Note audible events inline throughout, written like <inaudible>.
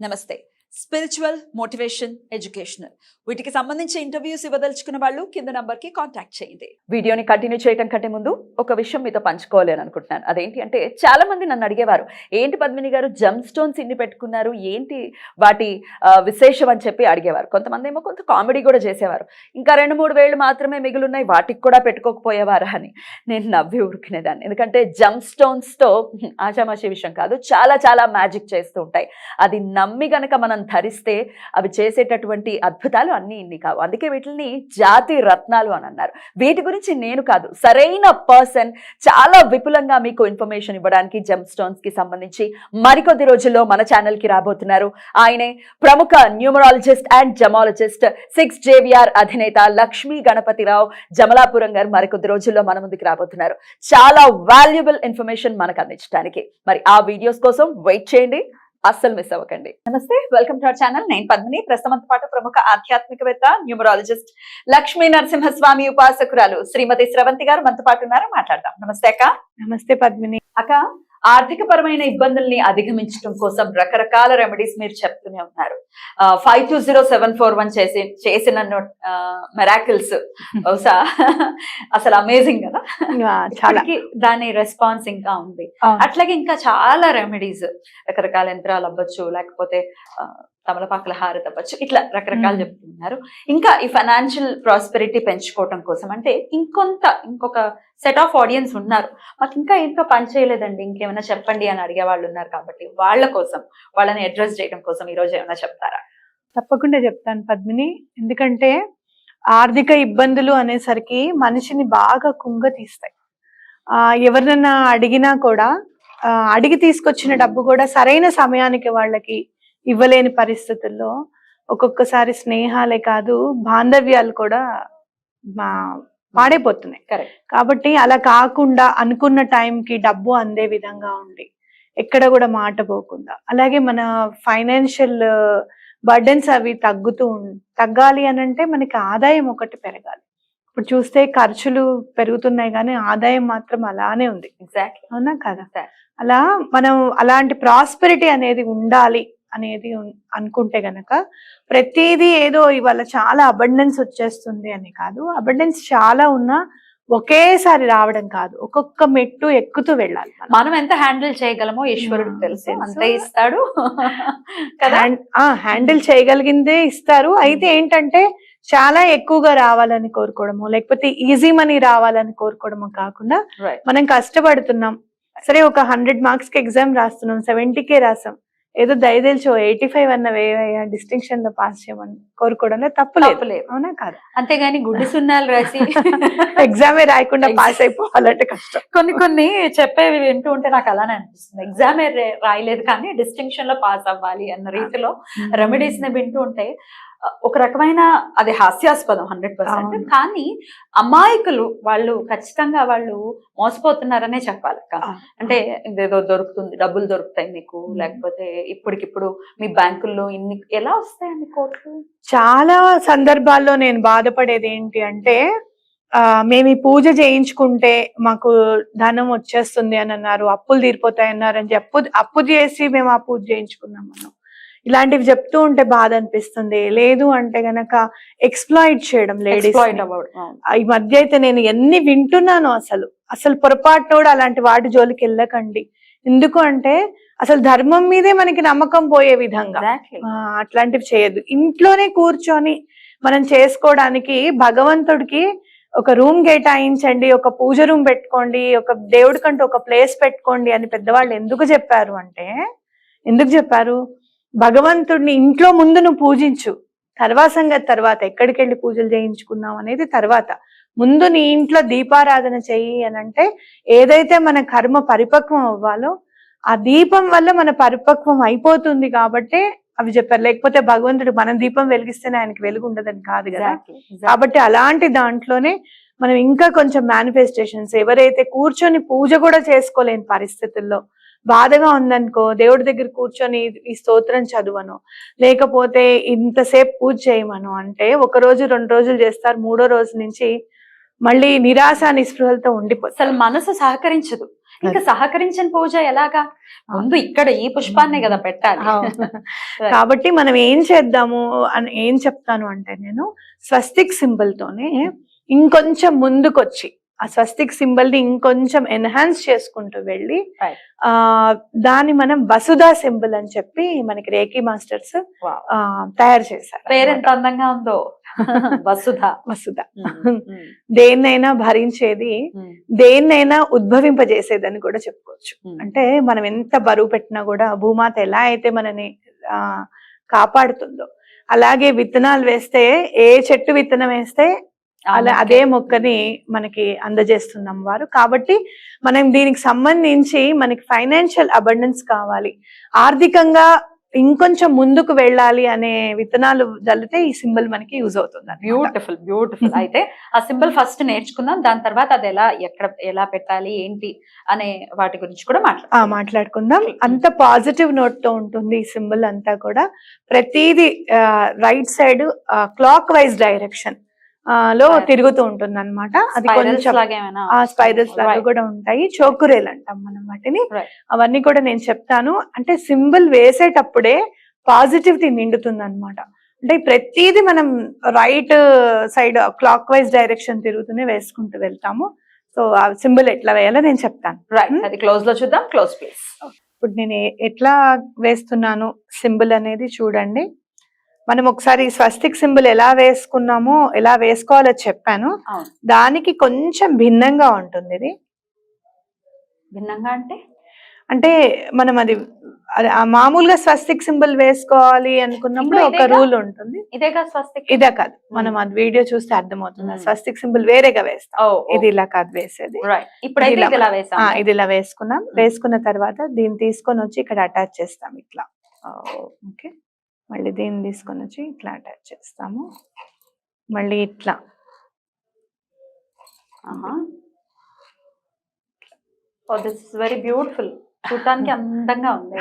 నమస్తే. Spiritual motivation educational వీటికి సంబంధించి ఇంటర్వ్యూస్ ఇవ్వదలుచుకున్న వాళ్ళు కింద నంబర్కి కాంటాక్ట్ చేయండి. వీడియోని కంటిన్యూ చేయడం కంటే ముందు ఒక విషయం మీతో పంచుకోవాలి అనుకుంటున్నాను. అదేంటి అంటే చాలా మంది నన్ను అడిగేవారు ఏంటి పద్మిని గారు జమ్ స్టోన్స్ ఇన్ని పెట్టుకున్నారు ఏంటి వాటి విశేషం? అని చెప్పి అడిగేవారు. కొంతమంది ఏమో కొంత కామెడీ కూడా చేసేవారు. ఇంకా రెండు మూడు వేళ్ళు మాత్రమే మిగిలిన్నాయి వాటికి కూడా పెట్టుకోకపోయేవారా అని నేను నవ్వి ఉరికినేదాన్ని ఎందుకంటే జమ్ స్టోన్స్తో ఆషామాషి విషయం కాదు చాలా చాలా మ్యాజిక్ చేస్తూ ఉంటాయి. అది నమ్మి కనుక మనం ధరిస్తే అవి చేసేటటువంటి అద్భుతాలు అన్నీ ఇన్ని కావు. అందుకే వీటిని జాతి రత్నాలు అని అన్నారు. వీటి గురించి నేను కాదు సరైన పర్సన్ చాలా విపులంగా మీకు ఇన్ఫర్మేషన్ ఇవ్వడానికి జెమ్ స్టోన్స్కి సంబంధించి మరికొద్ది రోజుల్లో మన ఛానల్కి రాబోతున్నారు. ఆయనే ప్రముఖ numerologist and gemologist six J V R అధినేత లక్ష్మీ గణపతిరావు జమలాపురం గారు మరికొద్ది రోజుల్లో మన ముందుకు రాబోతున్నారు. చాలా వాల్యుబుల్ ఇన్ఫర్మేషన్ మనకు అందించడానికి. మరి ఆ వీడియోస్ కోసం వెయిట్ చేయండి. అస్సలు మిస్ అవ్వకండి. నమస్తే వెల్కమ్ టు అవర్ ఛానల్ నేను పద్మిని. ప్రస్తుతంతో పాటు ప్రముఖ ఆధ్యాత్మికవేత్త న్యూమరాలజిస్ట్ లక్ష్మీ నరసింహస్వామి ఉపాసకురాలు శ్రీమతి స్రవంతి గారు మనతో పాటు ఉన్నారు. మాట్లాడదాం. నమస్తే అక్క. నమస్తే పద్మిని. అక్క ఆర్థిక పరమైన ఇబ్బందుల్ని అధిగమించడం కోసం రకరకాల రెమెడీస్ మీరు చెప్తూనే ఉన్నారు. Five two zero seven four one చేసి చేసిన మెరాకిల్స్ బహుశా అసలు అమేజింగ్ కదా? దాని రెస్పాన్స్ ఇంకా ఉంది. అట్లాగే ఇంకా చాలా రెమెడీస్ రకరకాల యంత్రాలు అవ్వచ్చు లేకపోతే తమలపాకుల హారత అవ్వచ్చు ఇట్లా రకరకాలు. చెప్తున్నారు. ఇంకా ఈ ఫైనాన్షియల్ ప్రాస్పెరిటీ పెంచుకోవటం కోసం అంటే ఇంకొంత ఇంకొక సెట్ ఆఫ్ ఆడియన్స్ ఉన్నారు. మాకు ఇంకా ఏంటో పని చేయలేదండి. ఇంకేమైనా చెప్పండి అని అడిగే వాళ్ళు ఉన్నారు కాబట్టి వాళ్ళ కోసం వాళ్ళని అడ్రస్ చేయడం కోసం ఈ రోజు ఏమైనా చెప్తారా? తప్పకుండా చెప్తాను పద్మిని. ఎందుకంటే ఆర్థిక ఇబ్బందులు అనేసరికి మనిషిని బాగా కుంగ తీస్తాయి. ఆ ఎవరినైనా అడిగినా కూడా అడిగి తీసుకొచ్చిన డబ్బు కూడా సరైన సమయానికి వాళ్ళకి ఇవ్వలేని పరిస్థితుల్లో ఒక్కొక్కసారి స్నేహాలే కాదు బాంధవ్యాలు కూడా మా పాడైపోతున్నాయి. కరెక్ట్ కాబట్టి అలా కాకుండా అనుకున్న టైంకి డబ్బు అందే విధంగా ఉండి ఎక్కడ కూడా మాట పోకుండా. అలాగే మన ఫైనాన్షియల్ బర్డెన్స్ అవి తగ్గుతూ తగ్గాలి అని అంటే మనకి ఆదాయం ఒకటి పెరగాలి. ఇప్పుడు చూస్తే ఖర్చులు పెరుగుతున్నాయి కానీ ఆదాయం మాత్రం అలానే ఉంది. ఎగ్జాక్ట్లీ అవునా కదా. అలా మనం అలాంటి ప్రాస్పెరిటీ అనేది ఉండాలి. అనేది అనుకుంటే గనక ప్రతిదీ ఏదో ఇవాళ చాలా అబండెన్స్ వచ్చేస్తుంది అని కాదు. అబండెన్స్ చాలా ఉన్నా ఒకేసారి రావడం కాదు. ఒక్కొక్క మెట్టు ఎక్కుతూ వెళ్ళాలి మనం. ఎంత హ్యాండిల్ చేయగలమో ఈశ్వరుడు ఆ, తెలుసు. అంతే ఇస్తాడు. <laughs> హ్యాండిల్ చేయగలిగిందే ఇస్తారు. అయితే ఏంటంటే చాలా ఎక్కువగా రావాలని కోరుకోవడము లేకపోతే ఈజీ మనీ రావాలని కోరుకోవడము కాకుండా. మనం కష్టపడుతున్నాం. సరే ఒక హండ్రెడ్ మార్క్స్కి ఎగ్జామ్ రాస్తున్నాం సెవెంటీ కే రాసాం. ఏదో దయదేల్చో ఎయిటీ ఫైవ్ అన్న వేయ డిస్టింక్షన్లో పాస్ చేయమని. కోరుకోవడంలో తప్పు లేదు. అవునా? కాదు. అంతేగాని గుడ్డి సున్నాలు రాసి <laughs> ఎగ్జామే రాయకుండా. పాస్ అయిపోవాలంటే కష్టం. కొన్ని కొన్ని చెప్పేవి వింటూ ఉంటే నాకు అలానే అనిపిస్తుంది. ఎగ్జామ్ రాయలేదు కానీ డిస్టింక్షన్లో పాస్ అవ్వాలి అన్న రీతిలో రెమెడీస్ని వింటూ ఉంటే ఒక రకమైన అది హాస్యాస్పదం హండ్రెడ్ పర్సెంట్. కానీ అమాయకులు వాళ్ళు ఖచ్చితంగా వాళ్ళు మోసపోతున్నారనే చెప్పాలి. అంటే ఇదేదో దొరుకుతుంది డబ్బులు దొరుకుతాయి మీకు. Hmm. లేకపోతే ఇప్పటికిప్పుడు మీ బ్యాంకుల్లో ఇన్ని ఎలా వస్తాయండి కోట్లు? చాలా సందర్భాల్లో నేను బాధపడేది ఏంటి అంటే ఆ మేము ఈ పూజ చేయించుకుంటే మాకు ధనం వచ్చేస్తుంది అని అన్నారు అప్పులు తీరిపోతాయి అన్నారు అని చెప్పు అప్పు చేసి మేము ఆ పూజ చేయించుకున్నాం మనం ఇలాంటివి చెప్తూ ఉంటే బాధ అనిపిస్తుంది. లేదు అంటే గనక ఎక్స్ప్లాయిట్ చేయడం లేడీస్. ఈ మధ్య అయితే నేను ఎన్ని వింటున్నాను అసలు అసలు పొరపాటు కూడా అలాంటి వాటి జోలికి వెళ్ళకండి. ఎందుకు అంటే అసలు ధర్మం మీదే మనకి నమ్మకం పోయే విధంగా. అట్లాంటివి చేయొద్దు. ఇంట్లోనే కూర్చొని మనం చేసుకోవడానికి భగవంతుడికి ఒక రూమ్ కేటాయించండి ఒక పూజ రూమ్ పెట్టుకోండి ఒక దేవుడికంటూ ఒక ప్లేస్ పెట్టుకోండి అని పెద్దవాళ్ళు ఎందుకు చెప్పారు అంటే ఎందుకు చెప్పారు? భగవంతుడిని ఇంట్లో ముందు నువ్వు పూజించు. తర్వాత సంగతి తర్వాత ఎక్కడికి వెళ్ళి పూజలు చేయించుకున్నాం అనేది తర్వాత. ముందు నీ ఇంట్లో దీపారాధన చెయ్యి అని అంటే ఏదైతే మన కర్మ పరిపక్వం అవ్వాలో ఆ దీపం వల్ల మన పరిపక్వం అయిపోతుంది కాబట్టి అవి చెప్పారు లేకపోతే భగవంతుడు మన దీపం వెలిగిస్తేనే ఆయనకి వెలుగు ఉండదని కాదు కదా. కాబట్టి అలాంటి దాంట్లోనే మనం ఇంకా కొంచెం మేనిఫెస్టేషన్స్ ఎవరైతే కూర్చొని పూజ కూడా చేసుకోలేని పరిస్థితుల్లో బాధగా ఉందనుకో దేవుడి దగ్గర కూర్చొని ఈ స్తోత్రం చదువను లేకపోతే ఇంతసేపు పూజ చేయమను అంటే ఒక రోజు రెండు రోజులు చేస్తారు మూడో రోజు నుంచి మళ్ళీ నిరాశ నిస్పృహలతో ఉండిపోతారు అసలు మనసు సహకరించదు. ఇంకా సహకరించని పూజ ఎలాగా? ముందు ఇక్కడ ఈ పుష్పాన్నే కదా పెట్టాలి. <laughs> కాబట్టి మనం ఏం చేద్దాము అని ఏం చెప్తాను అంటే నేను స్వస్తిక్ సింబల్ తోనే ఇంకొంచెం ముందుకొచ్చి ఆ స్వస్తిక్ సింబల్ని ఇంకొంచెం ఎన్హాన్స్ చేసుకుంటూ వెళ్ళి. ఆ దాన్ని మనం వసుధా సింబల్ అని చెప్పి మనకి రేకి మాస్టర్స్ తయారు చేశారు పేరు. ఎంత అందంగా ఉందో? వసుధ. వసుధ. దేన్నైనా భరించేది దేన్నైనా ఉద్భవింపజేసేదని కూడా చెప్పుకోవచ్చు. అంటే మనం ఎంత బరువు పెట్టినా కూడా భూమాత ఎలా అయితే మనని ఆ కాపాడుతుందో అలాగే విత్తనాలు వేస్తే ఏ చెట్టు విత్తనం వేస్తే అలా అదే మొక్కని మనకి అందజేస్తున్నాం వారు. కాబట్టి మనం దీనికి సంబంధించి మనకి ఫైనాన్షియల్ అబండెన్స్ కావాలి. ఆర్థికంగా ఇంకొంచెం ముందుకు వెళ్ళాలి అనే విత్తనాలు జల్లితే ఈ సింబల్ మనకి యూజ్ అవుతుంది. బ్యూటిఫుల్ బ్యూటిఫుల్ అయితే ఆ సింబల్ ఫస్ట్ నేర్చుకుందాం. దాని తర్వాత అది ఎలా ఎక్కడ ఎలా పెట్టాలి ఏంటి అనే వాటి గురించి కూడా ఆ మాట్లాడదాం మాట్లాడుకుందాం అంత పాజిటివ్ నోట్తో ఉంటుంది ఈ సింబల్ అంతా కూడా. ప్రతిదీ right side clockwise direction లో. తిరుగుతూ ఉంటుంది అనమాట అది కొంచెం ఆ స్పైరల్స్ లాగా. కూడా ఉంటాయి. చోకురేలు అంటాం మనం వాటిని. అవన్నీ కూడా నేను చెప్తాను. అంటే సింబల్ వేసేటప్పుడే పాజిటివిటీ నిండుతుంది అనమాట అంటే ప్రతిదీ మనం right side clockwise direction తిరుగుతూనే వేసుకుంటూ వెళ్తాము. సో ఆ సింబల్ ఎట్లా వేయాలో నేను చెప్తాను. అది క్లోజ్లో చూద్దాం. క్లోజ్ ప్లీజ్ ఇప్పుడు నేను ఎట్లా వేస్తున్నాను సింబల్ అనేది చూడండి. మనం ఒకసారి స్వస్తిక్ సింబల్ ఎలా వేసుకున్నామో ఎలా వేసుకోవాలో చెప్పాను. దానికి కొంచెం భిన్నంగా ఉంటుంది ఇది. భిన్నంగా అంటే? అంటే మనం అది మామూలుగా స్వస్తిక్ సింబల్ వేసుకోవాలి అనుకున్నప్పుడు ఒక? రూల్ ఉంటుంది. ఇదేగా స్వస్తిక్ ఇదే కాదు. మనం అది వీడియో చూస్తే అర్థమవుతుంది. స్వస్తిక్ సింబల్ వేరేగా వేస్తాం. ఇది ఇలా కాదు వేసేది. వేసాం. ఇది ఇలా వేసుకున్నాం. వేసుకున్న తర్వాత దీన్ని తీసుకొని వచ్చి ఇక్కడ అటాచ్ చేస్తాం ఇట్లా. ఓకే. మళ్ళీ దీన్ని తీసుకొని వచ్చి ఇట్లా అటాచ్ చేస్తాము. మళ్ళీ ఇట్లా. Oh this is very beautiful చూడటానికి అందంగా ఉంది.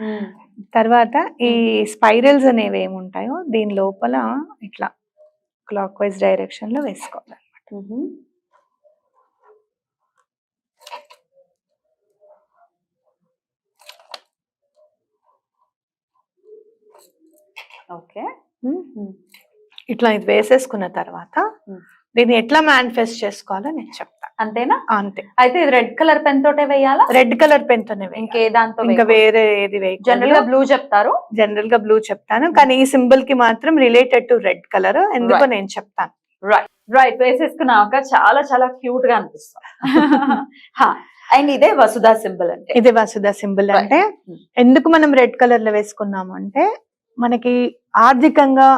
Hmm. <laughs> తర్వాత ఈ స్పైరల్స్ అనేవి ఏముంటాయో దీని లోపల ఇట్లా క్లాక్ వైజ్ డైరెక్షన్లో వేసుకోవాలి ఓకే. ఇట్లా ఇది వేసేసుకున్న తర్వాత. దీన్ని ఎట్లా మేనిఫెస్ట్ చేసుకోవాలో నేను చెప్తాను అంతేనా? అంతే. అయితే ఇది రెడ్ కలర్ పెన్ తోటే వేయాలా? రెడ్ కలర్ పెన్ తోనే వేయాలి. ఇంకే దాంతో ఇంకా వేరే ఏది జనరల్గా బ్లూ చెప్తారు. జనరల్గా బ్లూ చెప్తాను. కానీ ఈ సింబల్కి మాత్రం రిలేటెడ్ టు రెడ్ కలర్ ఎందుకో. నేను చెప్తాను. రైట్ వేసేసుకున్నాక చాలా చాలా క్యూట్గా అనిపిస్తుంది. <laughs> అండ్ ఇదే వసుధా సింబల్ అంటే. ఇది వసుధ సింబల్. అంటే. ఎందుకు మనం రెడ్ కలర్లో వేసుకున్నాము అంటే మనకి ఆర్థికంగా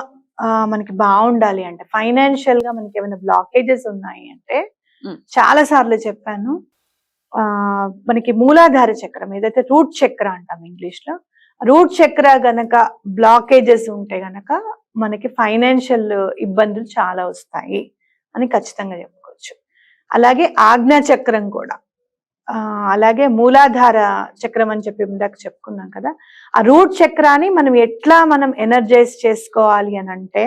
మనకి బాగుండాలి అంటే ఫైనాన్షియల్గా మనకి ఏమైనా బ్లాకేజెస్ ఉన్నాయి అంటే. చాలా సార్లు చెప్పాను. ఆ మనకి మూలాధార చక్రం ఏదైతే రూట్ చక్ర అంటాం ఇంగ్లీష్లో రూట్ చక్ర గనక బ్లాకేజెస్ ఉంటే గనక మనకి ఫైనాన్షియల్ ఇబ్బందులు చాలా వస్తాయి అని ఖచ్చితంగా చెప్పుకోవచ్చు. అలాగే ఆజ్ఞా చక్రం కూడా. అలాగే మూలాధార చక్రం అని చెప్పి ఇందాక చెప్పుకున్నాం కదా. ఆ రూట్ చక్రాన్ని మనం ఎట్లా మనం ఎనర్జైజ్ చేసుకోవాలి అని అంటే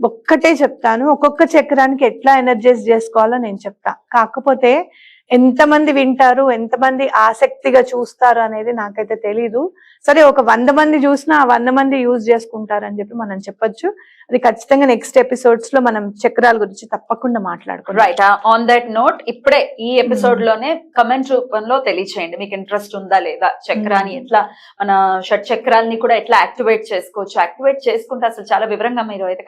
ఒక్కటే చెప్తాను. ఒక్కొక్క చక్రానికి ఎట్లా ఎనర్జైజ్ చేసుకోవాలో నేను చెప్తా. కాకపోతే ఎంతమంది వింటారు ఎంతమంది ఆసక్తిగా చూస్తారు అనేది నాకైతే తెలీదు. సరే ఒక వంద మంది చూసినా ఆ వంద మంది యూజ్ చేసుకుంటారు అని చెప్పి మనం చెప్పొచ్చు. అది ఖచ్చితంగా నెక్స్ట్ ఎపిసోడ్స్లో మనం చక్రాల గురించి తప్పకుండా మాట్లాడుకుంటాం రైట్ ఆన్ దట్ నోట్ ఇప్పుడే ఈ ఎపిసోడ్లోనే కమెంట్ రూపంలో తెలియచేయండి. మీకు ఇంట్రెస్ట్ ఉందా లేదా? చక్రాన్ని Hmm. ఎట్లా మన షట్ చక్రాల్ని కూడా ఎట్లా యాక్టివేట్ చేసుకోవచ్చు? యాక్టివేట్ చేసుకుంటే అసలు చాలా వివరంగా మీరు అయితే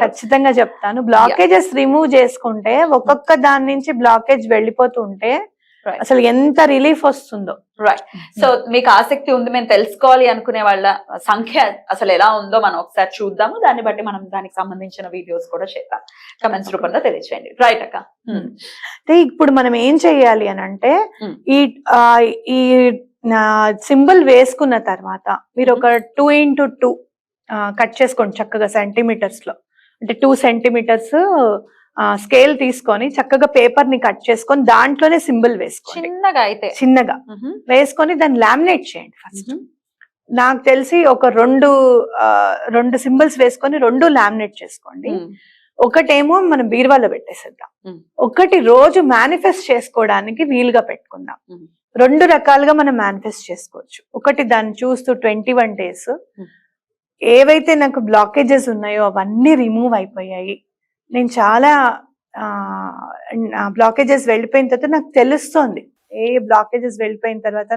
ఖచ్చితంగా చెప్తాను. బ్లాకేజెస్ రిమూవ్ చేసుకుంటే ఒక్కొక్క దాని నుంచి బ్లాకేజ్ వెళ్ళిపోతుంటే. అసలు ఎంత రిలీఫ్ వస్తుందో. రైట్ సో మీకు ఆసక్తి ఉంది మేము తెలుసుకోవాలి అనుకునే వాళ్ళ సంఖ్య అసలు ఎలా ఉందో మనం ఒకసారి చూద్దాము. దాన్ని బట్టి మనం దానికి సంబంధించిన వీడియోస్ కూడా చేద్దాం. కమెంట్స్ రూపంలో తెలియచేయండి. రైట్ అక్క? Hmm. అంటే ఇప్పుడు మనం ఏం చెయ్యాలి అని అంటే Hmm. ఈ ఈ సింబల్ వేసుకున్న తర్వాత మీరు ఒక టూ ఇంటూ టూ కట్ చేసుకోండి చక్కగా సెంటీమీటర్స్లో. అంటే టూ సెంటీమీటర్స్ స్కేల్ తీసుకొని చక్కగా పేపర్ని కట్ చేసుకొని దాంట్లోనే సింబల్ వేసుకోండి చిన్నగా అయితే చిన్నగా. వేసుకొని దాన్ని లామినేట్ చేయండి ఫస్ట్. నాకు తెలిసి ఒక రెండు రెండు సింబల్స్ వేసుకొని రెండు లామినేట్ చేసుకోండి. ఒకటేమో మనం బీరువాలో పెట్టేసేద్దాం. ఒకటి రోజు మేనిఫెస్ట్ చేసుకోవడానికి వీలుగా పెట్టుకుందాం. రెండు రకాలుగా మనం మేనిఫెస్ట్ చేసుకోవచ్చు ఒకటి దాన్ని చూస్తూ ట్వంటీ వన్ డేస్. ఏవైతే నాకు బ్లాకేజెస్ ఉన్నాయో అవన్నీ రిమూవ్ అయిపోయాయి నేను చాలా బ్లాకేజెస్ వెళ్ళిపోయిన తర్వాత నాకు తెలుస్తోంది. ఏ బ్లాకేజెస్ వెళ్ళిపోయిన తర్వాత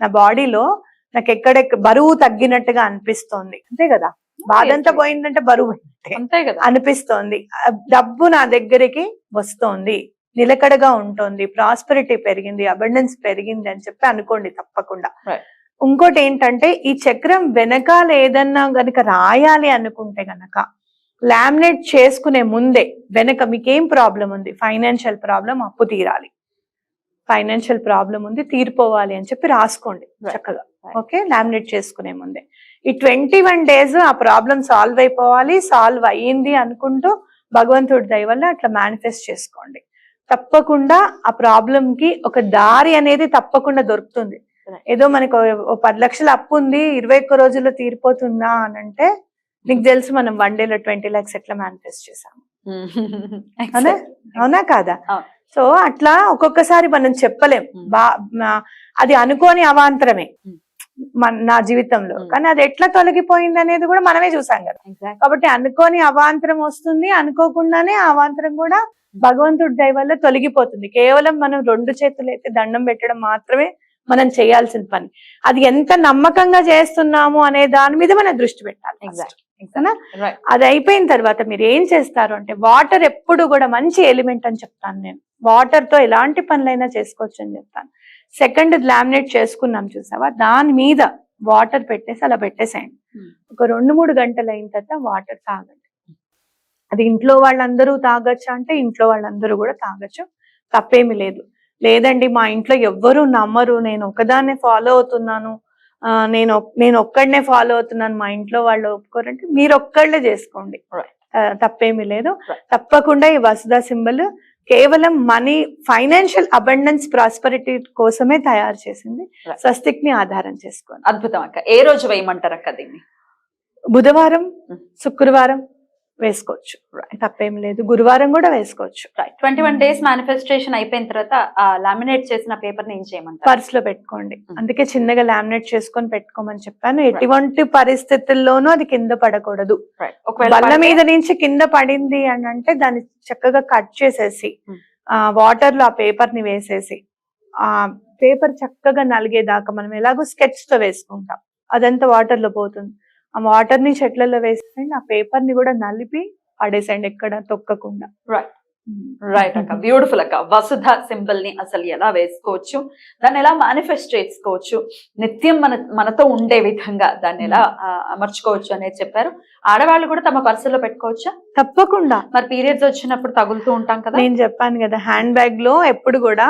నా బాడీలో నాకు ఎక్కడెక్కడ బరువు తగ్గినట్టుగా అనిపిస్తోంది. అంతే కదా? బాధ అంతా yes. పోయిందంటే బరువు. అంతే కదా? అనిపిస్తోంది. డబ్బు నా దగ్గరికి వస్తోంది. నిలకడగా ఉంటుంది. ప్రాస్పరిటీ పెరిగింది. అబండెన్స్ పెరిగింది అని చెప్పి అనుకోండి తప్పకుండా. ఇంకోటి ఏంటంటే ఈ చక్రం వెనకాల ఏదన్నా గనక రాయాలి అనుకుంటే గనక లామినేట్ చేసుకునే ముందే వెనక మీకేం ప్రాబ్లం ఉంది? ఫైనాన్షియల్ ప్రాబ్లం అప్పు తీరాలి. ఫైనాన్షియల్ ప్రాబ్లం ఉంది తీరిపోవాలి అని చెప్పి రాసుకోండి. చక్కగా. ఓకే? లామినేట్ చేసుకునే ముందే. ఈ ట్వంటీ వన్ డేస్ ఆ ప్రాబ్లం సాల్వ్ అయిపోవాలి సాల్వ్ అయ్యింది అనుకుంటూ భగవంతుడి దయ వల్ల అట్లా మేనిఫెస్ట్ చేసుకోండి. తప్పకుండా ఆ ప్రాబ్లం కి ఒక దారి అనేది తప్పకుండా దొరుకుతుంది. ఏదో మనకు పది లక్షల అప్పు ఉంది ఇరవై ఒక్క రోజుల్లో తీరిపోతుందా అని అంటే నీకు తెలుసు మనం వన్ డేలో ట్వంటీ లాక్స్ ఎట్లా మేనిఫెస్ట్ చేసాము అవునా? అవునా కాదా. సో అట్లా ఒక్కొక్కసారి మనం చెప్పలేం. బా అది అనుకోని అవాంతరమే. మన నా జీవితంలో. కానీ అది ఎట్లా తొలగిపోయింది అనేది కూడా మనమే చూసాం కదా. కాబట్టి అనుకోని అవాంతరం వస్తుంది అనుకోకుండానే అవాంతరం కూడా భగవంతుడి దయ వల్ల తొలగిపోతుంది. కేవలం మనం రెండు చేతులు అయితే దండం పెట్టడం మాత్రమే మనం చేయాల్సిన పని. అది ఎంత నమ్మకంగా చేస్తున్నాము అనే దాని మీద మనం దృష్టి పెట్టాలి అది అయిపోయిన తర్వాత మీరు ఏం చేస్తారు అంటే వాటర్ ఎప్పుడు కూడా మంచి ఎలిమెంట్ అని చెప్తాను నేను. వాటర్తో ఎలాంటి పనులైనా చేసుకోవచ్చు అని చెప్తాను. సెకండ్ లామినేట్ చేసుకున్నాం చూసావా? దాని మీద వాటర్ పెట్టేసి అలా పెట్టేసేయండి. Hmm. ఒక రెండు మూడు గంటలు అయిన తర్వాత వాటర్ తాగండి. అది ఇంట్లో వాళ్ళందరూ తాగొచ్చు అంటే ఇంట్లో వాళ్ళందరూ కూడా తాగొచ్చు. తప్పేమి లేదు. లేదండి మా ఇంట్లో ఎవ్వరూ నమ్మరు. నేను ఒకదాన్నే ఫాలో అవుతున్నాను. నేను నేను ఒక్కడనే ఫాలో అవుతున్నాను మా ఇంట్లో వాళ్ళు ఒప్పుకోరంటే మీరు ఒక్కళ్ళే చేసుకోండి తప్పేమీ లేదు. తప్పకుండా ఈ వసుదా సింబల్ కేవలం మనీ ఫైనాన్షియల్ అబండెన్స్ ప్రాస్పరిటీ కోసమే తయారు చేసింది. స్వస్తిక్ని ఆధారం చేసుకోండి అద్భుతం అక్క. ఏ రోజు వేయమంటారు అక్క దీన్ని? బుధవారం. శుక్రవారం వేసుకోవచ్చు. తప్పేం లేదు. గురువారం కూడా వేసుకోవచ్చు. Right twenty one days manifestation అయిపోయిన తర్వాత లామినేట్ చేసిన పేపర్ని ఏం చేయమంటారు? పర్స్లో పెట్టుకోండి. Mm. అందుకే చిన్నగా లామినేట్ చేసుకొని పెట్టుకోమని చెప్పాను. ఎటువంటి పరిస్థితుల్లోనూ అది కింద పడకూడదు. బల్ల మీద నుంచి కింద పడింది అని అంటే దాన్ని చక్కగా కట్ చేసేసి Hmm. ఆ వాటర్లో ఆ పేపర్ని వేసేసి ఆ పేపర్ చక్కగా నలిగేదాకా మనం ఎలాగో స్కెచ్తో వేసుకుంటాం. అదంతా వాటర్లో పోతుంది. ఆ వాటర్ని చెట్లలో వేసేయండి ఆ పేపర్ని కూడా నలిపి పడేసేయండి ఎక్కడ తొక్కకుండా. Right. రైట్ అక్క. బ్యూటిఫుల్ అక్క. వసుధ సింబల్ని అసలు ఎలా వేసుకోవచ్చు? దాన్ని ఎలా మేనిఫెస్ట్ చేసుకోవచ్చు? నిత్యం మన మనతో ఉండే విధంగా దాన్ని ఎలా ఆ, అమర్చుకోవచ్చు అనేది చెప్పారు. ఆడవాళ్ళు కూడా తమ పర్సులో పెట్టుకోవచ్చా? తప్పకుండా. మరి పీరియడ్స్ వచ్చినప్పుడు తగులుతూ ఉంటాం కదా? నేను చెప్పాను కదా హ్యాండ్ బ్యాగ్లో ఎప్పుడు కూడా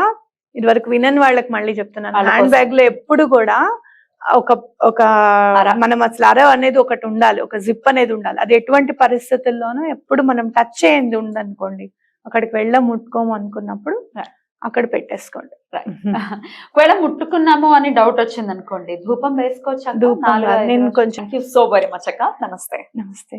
ఇది వరకు వినని వాళ్ళకి మళ్ళీ చెప్తున్నాను. హ్యాండ్. బ్యాగ్లో ఎప్పుడు కూడా ఒక ఒక. మనం అసలు అర అనేది ఒకటి ఉండాలి ఒక జిప్ అనేది ఉండాలి. అది ఎటువంటి పరిస్థితుల్లోనూ ఎప్పుడు మనం టచ్ చేయండి ఉందనుకోండి అక్కడికి వెళ్ళ ముట్టుకోము అనుకున్నప్పుడు. అక్కడ పెట్టేసుకోండి. <laughs> ఒకవేళ ముట్టుకున్నాము అని డౌట్ వచ్చింది అనుకోండి ధూపం వేసుకోవచ్చు నేను కొంచెం- సో వెరీ మచ్ అక్క. నమస్తే. నమస్తే.